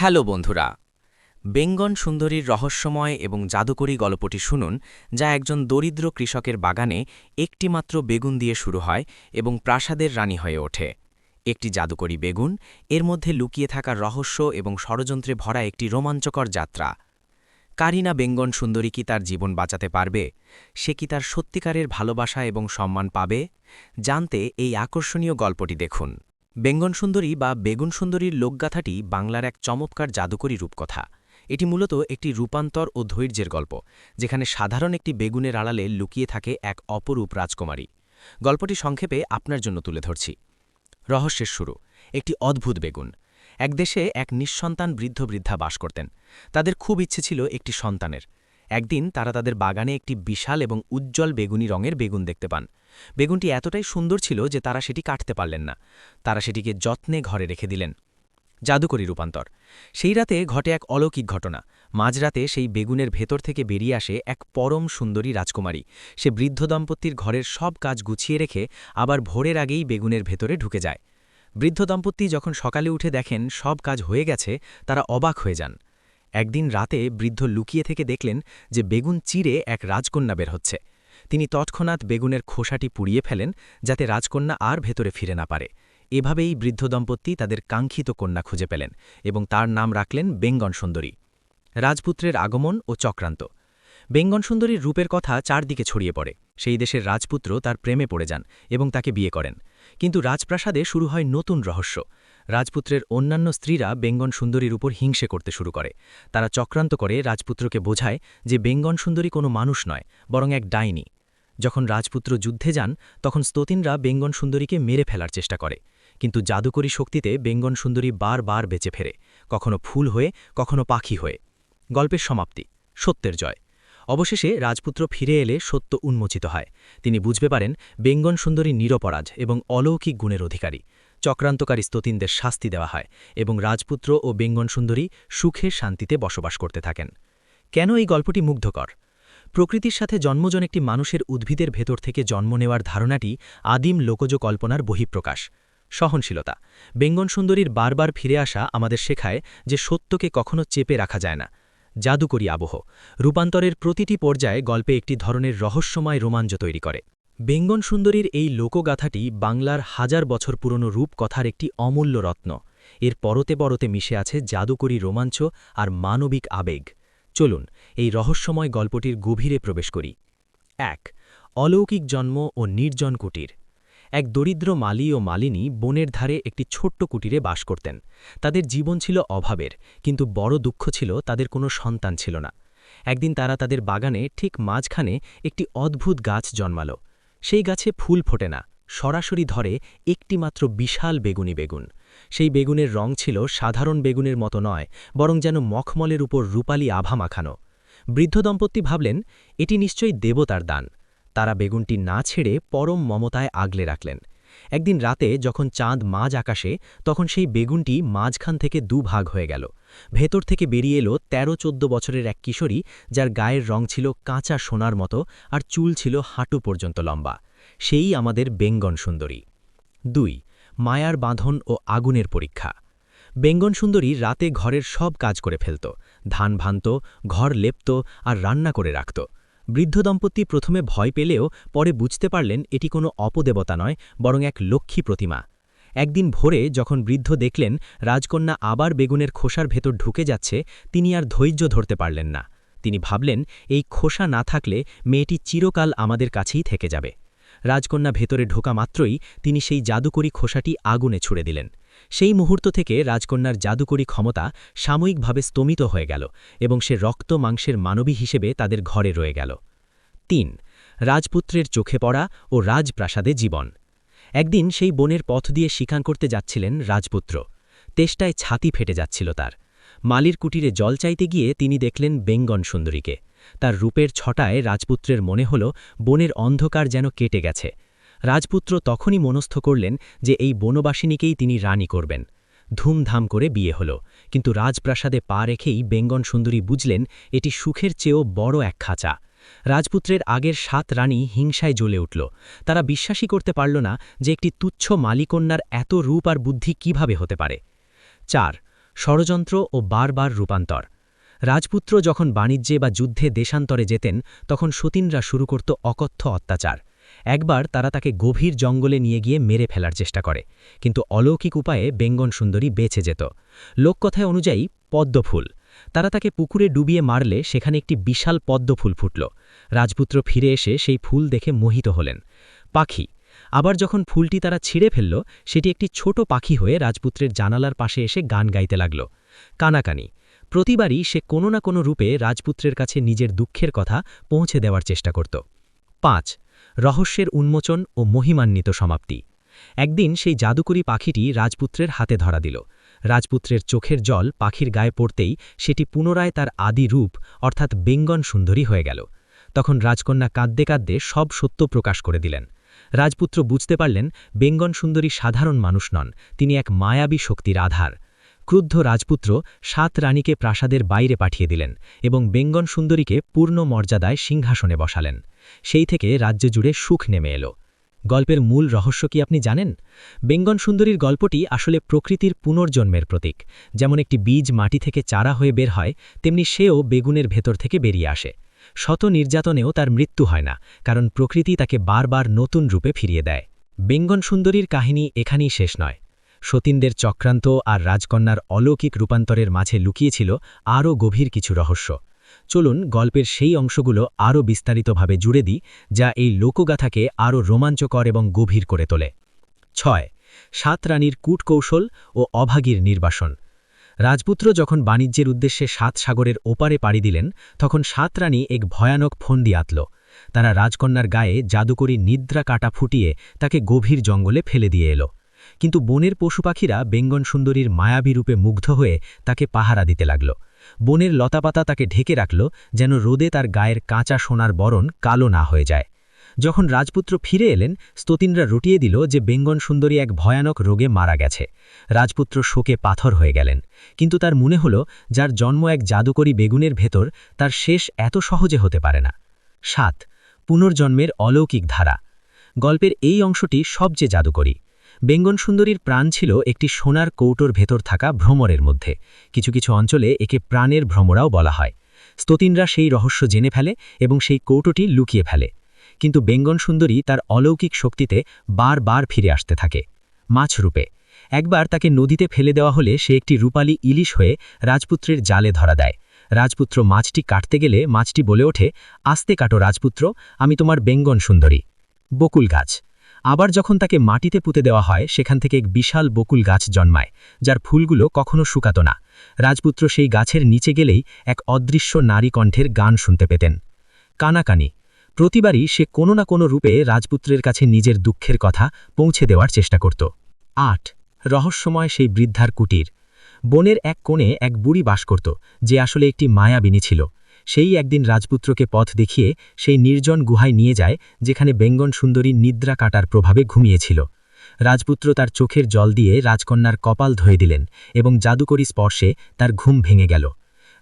Hello বন্ধুরা, বেঙ্গন সুন্দরীর রহস্যময় এবং জাদুকরী গল্পটি শুনুন, যা একজন দরিদ্র কৃষকের বাগানে একটিমাত্র বেগুন দিয়ে শুরু হয় এবং প্রাসাদের রানী হয়ে ওঠে। একটি জাদুকরী বেগুন, এর মধ্যে লুকিয়ে থাকা রহস্য এবং ষড়যন্ত্রে ভরা একটি রোমাঞ্চকর যাত্রা। কারিনা বেঙ্গন সুন্দরী কি তার জীবন বাঁচাতে পারবে? সে কি তার সত্যিকারের ভালোবাসা এবং সম্মান পাবে? জানতে এই আকর্ষণীয় গল্পটি দেখুন। বেঙ্গন সুন্দরী বা বেগুন সুন্দরীর লোকগাথাটি বাংলার এক চমৎকার জাদুকরী রূপকথা। এটি মূলত একটি রূপান্তর ও ধৈর্যের গল্প, যেখানে সাধারণ একটি বেগুনের আড়ালে লুকিয়ে থাকে এক অপরূপ রাজকুমারী। গল্পটি সংক্ষেপে আপনার জন্য তুলে ধরছি। রহস্যের শুরু। একটি অদ্ভুত বেগুন। এক দেশে এক নিঃসন্তান বৃদ্ধ বৃদ্ধা বাস করতেন। তাদের খুব ইচ্ছে ছিল একটি সন্তানের। একদিন তারা তাদের বাগানে একটি বিশাল এবং উজ্জ্বল বেগুনি রঙের বেগুন দেখতে পান। বেগুনটি এতটাই সুন্দর ছিল যে তারা সেটি কাটতে পারলেন না। তারা সেটিকে যত্নে ঘরে রেখে দিলেন। জাদুকরী রূপান্তর। সেই রাতে ঘটে এক অলৌকিক ঘটনা। মাঝরাতে সেই বেগুনের ভেতর থেকে বেরিয়ে আসে এক পরম সুন্দরী রাজকুমারী। সে বৃদ্ধ দম্পতির ঘরের সব কাজ গুছিয়ে রেখে আবার ভোরের আগেই বেগুনের ভেতরে ঢুকে যায়। বৃদ্ধ দম্পতি যখন সকালে উঠে দেখেন সব কাজ হয়ে গেছে, তারা অবাক হয়ে যান। একদিন রাতে বৃদ্ধ লুকিয়ে থেকে দেখলেন যে বেগুন চিরে এক রাজকন্যা বের হচ্ছে। তিনি তৎক্ষণাৎ বেগুনের খোসাটি পুড়িয়ে ফেলেন যাতে রাজকন্যা আর ভেতরে ফিরে না পারে। এভাবেই বৃদ্ধ দম্পতি তাদের কাঙ্ক্ষিত কন্যা খুঁজে পেলেন এবং তার নাম রাখলেন বেঙ্গন সুন্দরী। রাজপুত্রের আগমন ও চক্রান্ত। বেঙ্গন সুন্দরীর রূপের কথা চারদিকে ছড়িয়ে পড়ে। সেই দেশের রাজপুত্র তার প্রেমে পড়ে যান এবং তাকে বিয়ে করেন। কিন্তু রাজপ্রাসাদে শুরু হয় নতুন রহস্য। রাজপুত্রের অন্যান্য স্ত্রীরা বেঙ্গন সুন্দরীর উপর হিংসে করতে শুরু করে। তারা চক্রান্ত করে রাজপুত্রকে বোঝায় যে বেঙ্গন সুন্দরী কোনো মানুষ নয়, বরং এক ডাইনি। যখন রাজপুত্র যুদ্ধে যান, তখন স্ততিনরা বেঙ্গন সুন্দরীকে মেরে ফেলার চেষ্টা করে। কিন্তু জাদুকরী শক্তিতে বেঙ্গন সুন্দরী বারবার বেঁচে ফেরে, কখনো ফুল হয়ে, কখনো পাখি হয়ে। গল্পের সমাপ্তি, সত্যের জয়। অবশেষে রাজপুত্র ফিরে এলে সত্য উন্মোচিত হয়। তিনি বুঝতে পারেন, বেঙ্গন সুন্দরী নিরপরাজ এবং অলৌকিক গুণের অধিকারী। চক্রান্তকারী স্ততিনদের শাস্তি দেওয়া হয় এবং রাজপুত্র ও বেঙ্গন সুন্দরী সুখে শান্তিতে বসবাস করতে থাকেন। কেন এই গল্পটি মুগ্ধকর? প্রকৃতির সাথে জন্মজন একটি মানুষের উদ্ভিদের ভেতর থেকে জন্ম নেওয়ার ধারণাটি আদিম লোকজ কল্পনার বহিঃপ্রকাশ। সহনশীলতা। বেঙ্গন সুন্দরীর বারবার ফিরে আসা আমাদের শেখায় যে সত্যকে কখনো চেপে রাখা যায় না। জাদুকরী আবহ। রূপান্তরের প্রতিটি পর্যায়ে গল্পে একটি ধরনের রহস্যময় রোমাঞ্চ তৈরি করে। বেঙ্গন সুন্দরীর এই লোকগাথাটি বাংলার হাজার বছর পুরনো রূপকথার একটি অমূল্য রত্ন। এর পরতে পরতে মিশে আছে জাদুকরী রোমাঞ্চ আর মানবিক আবেগ। চলুন এই রহস্যময় গল্পটির গভীরে প্রবেশ করি। এক, অলৌকিক জন্ম ও নির্জন কুটির। এক দরিদ্র মালি ও মালিনী বনের ধারে একটি ছোট্ট কুটিরে বাস করতেন। তাদের জীবন ছিল অভাবের, কিন্তু বড় দুঃখ ছিল তাদের কোনো সন্তান ছিল না। একদিন তারা তাদের বাগানে ঠিক মাঝখানে একটি অদ্ভুত গাছ জন্মাল। সেই গাছে ফুল ফোটে না, সরাসরি ধরে একটিমাত্র বিশাল বেগুনি বেগুন। সেই বেগুনের রং ছিল সাধারণ বেগুনের মতো নয়, বরং যেন মখমলের উপর রূপালি আভা মাখানো। বৃদ্ধ দম্পতি ভাবলেন, এটি নিশ্চয়ই দেবতার দান। তারা বেগুনটি না ছেড়ে পরম মমতায় আগলে রাখলেন। একদিন রাতে যখন চাঁদ মাঝ আকাশে, তখন সেই বেগুনটি মাঝখান থেকে দুভাগ হয়ে গেল। ভেতর থেকে বেরিয়ে এলো তেরো চোদ্দ বছরের এক কিশোরী, যার গায়ের রং ছিল কাঁচা সোনার মতো আর চুল ছিল হাঁটু পর্যন্ত লম্বা। সেই আমাদের বেঙ্গন সুন্দরী। দুই মায়ার বাঁধন ও আগুনের পরীক্ষা। বেঙ্গন সুন্দরী রাতে ঘরের সব কাজ করে ফেলত, ধান ভান্ত, ঘর লেপত আর রান্না করে রাখত। বৃদ্ধ দম্পতি প্রথমে ভয় পেলেও পরে বুঝতে পারলেন এটি কোনো অপদেবতা নয়, বরং এক লক্ষ্মী প্রতিমা। একদিন ভোরে যখন বৃদ্ধ দেখলেন রাজকন্যা আবার বেগুনের খোসার ভেতর ঢুকে যাচ্ছে, তিনি আর ধৈর্য ধরতে পারলেন না। তিনি ভাবলেন, এই খোসা না থাকলে মেয়েটি চিরকাল আমাদের কাছেই থেকে যাবে। রাজকন্যা ভেতরে ঢোকা মাত্রই তিনি সেই জাদুকরী খোসাটি আগুনে ছুড়ে দিলেন। সেই মুহূর্ত থেকে রাজকন্যার জাদুকরী ক্ষমতা সাময়িকভাবে স্তমিত হয়ে গেল এবং সে রক্ত মাংসের মানবী হিসেবে তাদের ঘরে রয়ে গেল। তিন, রাজপুত্রের চোখে পড়া ও রাজপ্রাসাদে জীবন। একদিন সেই বনের পথ দিয়ে শিকার করতে যাচ্ছিলেন রাজপুত্র। তেষ্টায় ছাতি ফেটে যাচ্ছিল তার। মালির কুটিরে জল চাইতে গিয়ে তিনি দেখলেন বেঙ্গন সুন্দরীকে। তার রূপের ছটায় রাজপুত্রের মনে হল, বনের অন্ধকার যেন কেটে গেছে। রাজপুত্র তখনই মনস্থ করলেন যে এই বনবাসিনীকেই তিনি রানী করবেন। ধুমধাম করে বিয়ে হল, কিন্তু রাজপ্রাসাদে পা রেখেই বেঙ্গন সুন্দরী বুঝলেন, এটি সুখের চেয়েও বড় এক খাঁচা। রাজপুত্রের আগের সাত রানী হিংসায় জ্বলে উঠল। তারা বিশ্বাসই করতে পারল না যে একটি তুচ্ছ মালিকন্যার এত রূপ আর বুদ্ধি কীভাবে হতে পারে। চার, ষড়যন্ত্র ও বারবার রূপান্তর। রাজপুত্র যখন বাণিজ্যে বা যুদ্ধে দেশান্তরে যেতেন, তখন সতীনরা শুরু করত অকথ্য অত্যাচার। একবার তারা তাকে গভীর জঙ্গলে নিয়ে গিয়ে মেরে ফেলার চেষ্টা করে, কিন্তু অলৌকিক উপায়ে বেঙ্গন সুন্দরী বেঁচে যেত। লোককথায় অনুযায়ী, পদ্মফুল। তারা তাকে পুকুরে ডুবিয়ে মারলে সেখানে একটি বিশাল পদ্মফুল ফুটল। রাজপুত্র ফিরে এসে সেই ফুল দেখে মোহিত হলেন। পাখি। আবার যখন ফুলটি তারা ছিঁড়ে ফেলল, সেটি একটি ছোট পাখি হয়ে রাজপুত্রের জানালার পাশে এসে গান গাইতে লাগল। কানাকানি। প্রতিবারই সে কোনো না কোনো রূপে রাজপুত্রের কাছে নিজের দুঃখের কথা পৌঁছে দেওয়ার চেষ্টা করত। পাঁচ, রহস্যের উন্মোচন ও মহিমান্বিত সমাপ্তি। একদিন সেই জাদুকরী পাখিটি রাজপুত্রের হাতে ধরা দিল। রাজপুত্রের চোখের জল পাখির গায়ে পড়তেই সেটি পুনরায় তার আদি রূপ, অর্থাৎ বেঙ্গন সুন্দরী হয়ে গেল। তখন রাজকন্যা কাঁদতে কাঁদতে সব সত্য প্রকাশ করে দিলেন। রাজপুত্র বুঝতে পারলেন, বেঙ্গন সুন্দরী সাধারণ মানুষ নন, তিনি এক মায়াবী শক্তির আধার। ক্রুদ্ধ রাজপুত্র সাত রানীকে প্রাসাদের বাইরে পাঠিয়ে দিলেন এবং বেঙ্গন সুন্দরীকে পূর্ণ মর্যাদায় সিংহাসনে বসালেন। সেই থেকে রাজ্য জুড়ে সুখ নেমে এলো। গল্পের মূল রহস্য কি আপনি জানেন? বেঙ্গন সুন্দরীর গল্পটি আসলে প্রকৃতির পুনর্জন্মের প্রতীক। যেমন একটি বীজ মাটি থেকে চারা হয়ে বের হয়, তেমনি সেও বেগুনের ভেতর থেকে বেরিয়ে আসে। শত নির্যাতনেও তার মৃত্যু হয় না, কারণ প্রকৃতি তাকে বারবার নতুন রূপে ফিরিয়ে দেয়। বেঙ্গন সুন্দরীর কাহিনী এখানেই শেষ নয়। সতীনদের চক্রান্ত আর রাজকন্যার অলৌকিক রূপান্তরের মাঝে লুকিয়েছিল আরও গভীর কিছু রহস্য। চলুন গল্পের সেই অংশগুলো আরও বিস্তারিতভাবে জুড়ে দিই, যা এই লোকগাথাকে আরও রোমাঞ্চকর এবং গভীর করে তোলে। ছয়, সাত রানীর কূটকৌশল ও অভাগীর নির্বাসন। রাজপুত্র যখন বাণিজ্যের উদ্দেশ্যে সাত সাগরের ওপারে পাড়ি দিলেন, তখন সাত রানী এক ভয়ানক ফন্দি আতল। তারা রাজকন্যার গায়ে জাদুকরী নিদ্রা কাটা ফুটিয়ে তাকে গভীর জঙ্গলে ফেলে দিয়ে এলো। কিন্তু বনের পশু পাখিরা বেঙ্গন সুন্দরীর মায়াবী রূপে মুগ্ধ হয়ে তাকে পাহারা দিতে লাগল। বনের লতাপাতা তাকে ঢেকে রাখল যেন রোদে তার গায়ের কাঁচা সোনার বরণ কালো না হয়ে যায়। যখন রাজপুত্র ফিরে এলেন, স্তুতিনরা রুটিয়ে দিল যে বেঙ্গন সুন্দরী এক ভয়ানক রোগে মারা গেছে। রাজপুত্র শোকে পাথর হয়ে গেলেন। কিন্তু তার মনে হল, যার জন্ম এক জাদুকরী বেগুনের ভেতর, তার শেষ এত সহজে হতে পারে না। সাত, পুনর্জন্মের অলৌকিক ধারা। গল্পের এই অংশটি সবচেয়ে জাদুকরী। বেঙ্গন সুন্দরীর প্রাণ ছিল একটি সোনার কৌটোর ভেতর থাকা ভ্রমরের মধ্যে। কিছু কিছু অঞ্চলে একে প্রাণের ভ্রমরাও বলা হয়। স্তুতিনরা সেই রহস্য জেনে ফেলে এবং সেই কৌটোটি লুকিয়ে ফেলে। কিন্তু বেঙ্গন সুন্দরী তার অলৌকিক শক্তিতে বারবার ফিরে আসতে থাকে। মাছ রূপে। একবার তাকে নদীতে ফেলে দেওয়া হলে সে একটি রূপালী ইলিশ হয়ে রাজপুত্রের জালে ধরা দেয়। রাজপুত্র মাছটি কাটতে গেলে মাছটি বলে ওঠে, আস্তে কাটো রাজপুত্র, আমি তোমার বেঙ্গন সুন্দরী। বকুল গাছ। আবার যখন তাকে মাটিতে পুঁতে দেওয়া হয়, সেখান থেকে এক বিশাল বকুল গাছ জন্মায়, যার ফুলগুলো কখনো শুকাত না। রাজপুত্র সেই গাছের নিচে গেলেই এক অদৃশ্য নারী কণ্ঠের গান শুনতে পেতেন। কানাকানি। প্রতিবারই সে কোনো না কোনো রূপে রাজপুত্রের কাছে নিজের দুঃখের কথা পৌঁছে দেওয়ার চেষ্টা করত। আট। রহস্যময় সেই বৃদ্ধার কুটির। বনের এক কোণে এক বুড়ি বাস করত, যে আসলে একটি মায়াবিনী ছিল। সেই একদিন রাজপুত্রকে পথ দেখিয়ে সেই নির্জন গুহায় নিয়ে যায়, যেখানে বেঙ্গন সুন্দরী নিদ্রা কাটার প্রভাবে ঘুমিয়েছিল। রাজপুত্র তার চোখের জল দিয়ে রাজকন্যার কপাল ধয়ে দিলেন এবং জাদুকরী স্পর্শে তার ঘুম ভেঙে গেল।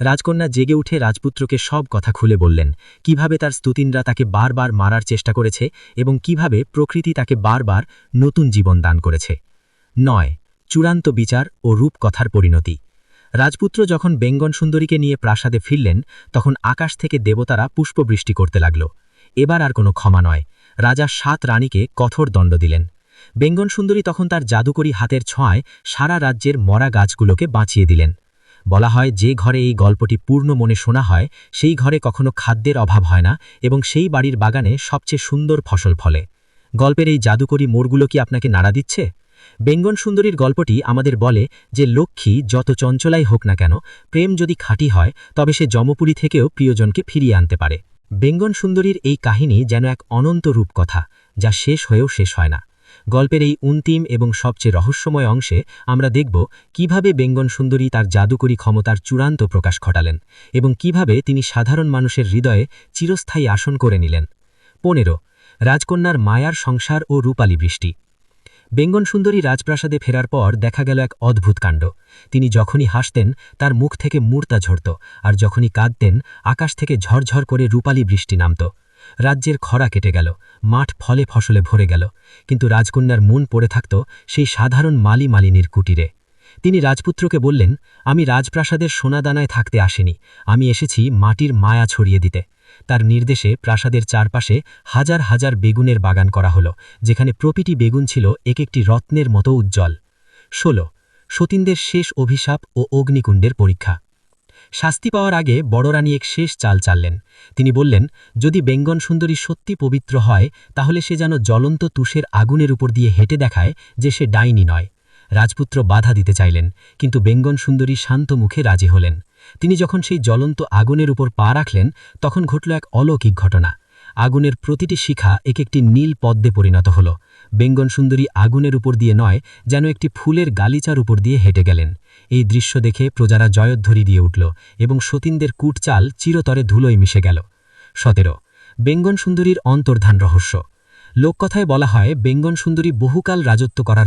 রাজকন্যা জেগে উঠে রাজপুত্রকে সব কথা খুলে বললেন, কীভাবে তার স্তুতিনরা তাকে বারবার মারার চেষ্টা করেছে এবং কীভাবে প্রকৃতি তাকে বারবার নতুন জীবন দান করেছে। নয়, চূড়ান্ত বিচার ও রূপকথার পরিণতি। রাজপুত্র যখন বেঙ্গন সুন্দরীকে নিয়ে প্রাসাদে ফিরলেন, তখন আকাশ থেকে দেবতারা পুষ্পবৃষ্টি করতে লাগল। এবার আর কোনো ক্ষমা নয়। রাজা সাত রানীকে কঠোর দণ্ড দিলেন। বেঙ্গন সুন্দরী তখন তার জাদুকরী হাতের ছোঁয়ায় সারা রাজ্যের মরা গাছগুলোকে বাঁচিয়ে দিলেন। বলা হয়, যে ঘরে এই গল্পটি পূর্ণ মনে শোনা হয়, সেই ঘরে কখনো খাদ্যের অভাব হয় না এবং সেই বাড়ির বাগানে সবচেয়ে সুন্দর ফসল ফলে। গল্পের এই জাদুকরী মোড়গুলো কি আপনাকে নাড়া দিচ্ছে? বেঙ্গন সুন্দরীর গল্পটি আমাদের বলে যে লক্ষ্মী যত চঞ্চলাই হোক না কেন, প্রেম যদি খাঁটি হয়, তবে সে জমপুরী থেকেও প্রিয়জনকে ফিরিয়ে আনতে পারে। বেঙ্গন সুন্দরীর এই কাহিনী যেন এক অনন্ত রূপকথা, যা শেষ হয়েও শেষ হয় না। গল্পের এই অন্তিম এবং সবচেয়ে রহস্যময় অংশে আমরা দেখব কীভাবে বেঙ্গন সুন্দরী তার জাদুকরী ক্ষমতার চূড়ান্ত প্রকাশ ঘটালেন এবং কীভাবে তিনি সাধারণ মানুষের হৃদয়ে চিরস্থায়ী আসন করে নিলেন। পনেরো, রাজকন্যার মায়ার সংসার ও রূপালী বৃষ্টি। বেঙ্গন সুন্দরী রাজপ্রাসাদে ফেরার পর দেখা গেল এক অদ্ভুত কাণ্ড। তিনি যখনই হাসতেন, তার মুখ থেকে মূর্তা ঝরত, আর যখনই কাঁদতেন, আকাশ থেকে ঝরঝর করে রূপালী বৃষ্টি নামত। রাজ্যের খরা কেটে গেল, মাঠ ফলে ফসলে ভরে গেল, কিন্তু রাজকন্যার মন পড়ে থাকত সেই সাধারণ মালি মালিনীর কুটিরে। তিনি রাজপুত্রকে বললেন, আমি রাজপ্রাসাদের সোনাদানায় থাকতে আসেনি। আমি এসেছি মাটির মায়া ছড়িয়ে দিতে। তার নির্দেশে প্রাসাদের চারপাশে হাজার হাজার বেগুনের বাগান করা হলো, যেখানে প্রতিটি বেগুন ছিল এক একটি রত্নের মতো উজ্জ্বল। ষোলো, সতীনদের শেষ অভিশাপ ও অগ্নিকুণ্ডের পরীক্ষা। শাস্তি পাওয়ার আগে বড় রানী এক শেষ চাল চাললেন। তিনি বললেন, যদি বেঙ্গন সুন্দরী সত্যি পবিত্র হয়, তাহলে সে যেন জ্বলন্ত তুষের আগুনের উপর দিয়ে হেঁটে দেখায় যে সে ডাইনি নয়। রাজপুত্র বাধা দিতে চাইলেন, কিন্তু বেঙ্গন সুন্দরী শান্ত মুখে রাজি হলেন। তিনি যখন সেই জ্বলন্ত আগুনের উপর পা রাখলেন, তখন ঘটল এক অলৌকিক ঘটনা। আগুনের প্রতিটি শিখা এক একটি নীল পদ্মে পরিণত হল। বেঙ্গন সুন্দরী আগুনের উপর দিয়ে নয়, যেন একটি ফুলের গালিচার উপর দিয়ে হেঁটে গেলেন। এই দৃশ্য দেখে প্রজারা জয়ধ্বরি দিয়ে উঠল এবং সতীনদের কুটচাল চিরতরে ধুলোয় মিশে গেল। সতেরো, বেঙ্গন সুন্দরীর অন্তর্ধান রহস্য। লোককথায় বলা হয়, বেঙ্গন সুন্দরী বহুকাল রাজত্ব করার